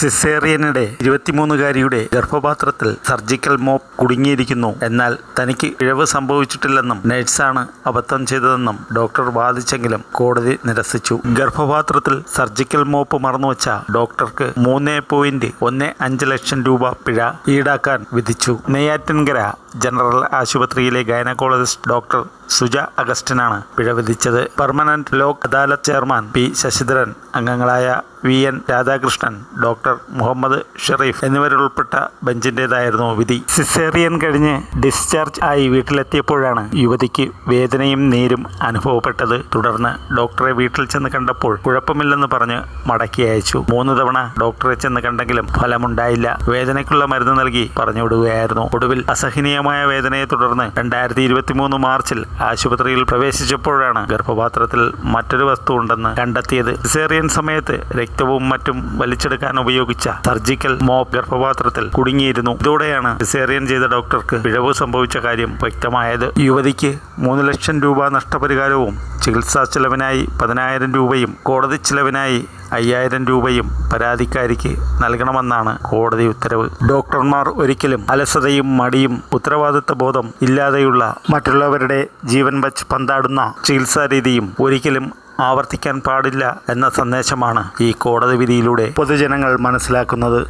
സിസേറിയനിടെ ഇരുപത്തിമൂന്നുകാരിയുടെ ഗർഭപാത്രത്തിൽ surgical mop കുടുങ്ങിയിരിക്കുന്നു. എന്നാൽ തനിക്ക് ഇഴവ് സംഭവിച്ചിട്ടില്ലെന്നും നഴ്സാണ് അബദ്ധം ചെയ്തതെന്നും ഡോക്ടർ വാദിച്ചെങ്കിലും കോടതി നിരസിച്ചു. ഗർഭപാത്രത്തിൽ സർജിക്കൽ മോപ്പ് മറന്നുവച്ച ഡോക്ടർക്ക് മൂന്ന് പോയിന്റ് ഒന്ന് അഞ്ച് ലക്ഷം രൂപ പിഴ ഈടാക്കാൻ വിധിച്ചു. നെയ്യാറ്റിൻകര ജനറൽ ആശുപത്രിയിലെ ഗൈനക്കോളജിസ്റ്റ് ഡോക്ടർ സുജ അഗസ്റ്റിനാണ് പിഴ വിധിച്ചത്. Permanent Lok Adalat chairman P Sasidharan അംഗങ്ങളായ V N Radhakrishnan doctor Muhammad Sherif എന്നിവരുൾപ്പെട്ട ബെഞ്ചിന്റേതായിരുന്നു വിധി. സിസേറിയൻ കഴിഞ്ഞ് ഡിസ്ചാർജ് ആയി വീട്ടിലെത്തിയപ്പോഴാണ് യുവതിക്ക് വേദനയും നീരും അനുഭവപ്പെട്ടത്. തുടർന്ന് ഡോക്ടറെ വീട്ടിൽ ചെന്ന് കണ്ടപ്പോൾ കുഴപ്പമില്ലെന്ന് പറഞ്ഞ് മടക്കി അയച്ചു. മൂന്ന് തവണ ഡോക്ടറെ ചെന്ന് കണ്ടെങ്കിലും ഫലമുണ്ടായില്ല. വേദനയ്ക്കുള്ള മരുന്ന് നൽകി പറഞ്ഞു വിടുകയായിരുന്നു. ഒടുവിൽ അസഹനീയമായ വേദനയെ തുടർന്ന് രണ്ടായിരത്തി ഇരുപത്തി മൂന്ന് മാർച്ചിൽ ആശുപത്രിയിൽ പ്രവേശിച്ചപ്പോഴാണ് ഗർഭപാത്രത്തിൽ മറ്റൊരു വസ്തു ഉണ്ടെന്ന് കണ്ടെത്തിയത്. സിസേറിയൻ സമയത്ത് രക്തവും മറ്റും വലിച്ചെടുക്കാൻ ഉപയോഗിച്ച സർജിക്കൽ മോപ്പ് ഗർഭപാത്രത്തിൽ കുടുങ്ങിയിരുന്നു. ഇതോടെയാണ് സിസേറിയൻ ചെയ്ത ഡോക്ടർക്ക് പിഴവ് സംഭവിച്ച കാര്യം വ്യക്തമായത്. യുവതിക്ക് മൂന്ന് ലക്ഷം രൂപ നഷ്ടപരിഹാരവും ചികിത്സാ ചെലവിനായി പതിനായിരം രൂപയും കോടതി ചെലവിനായി അയ്യായിരം രൂപയും പരാതിക്കാരിക്ക് നൽകണമെന്നാണ് കോടതി ഉത്തരവ്. ഡോക്ടർമാർ ഒരിക്കലും അലസതയും മടിയും ഉത്തരവാദിത്വ ബോധം ഇല്ലാതെയുള്ള മറ്റുള്ളവരുടെ ജീവൻ വച്ച് പന്താടുന്ന ചികിത്സാ രീതിയും ഒരിക്കലും ആവർത്തിക്കാൻ പാടില്ല എന്ന സന്ദേശമാണ് ഈ കോടതി വിധിയിലൂടെ പൊതുജനങ്ങൾ മനസ്സിലാക്കുന്നത്.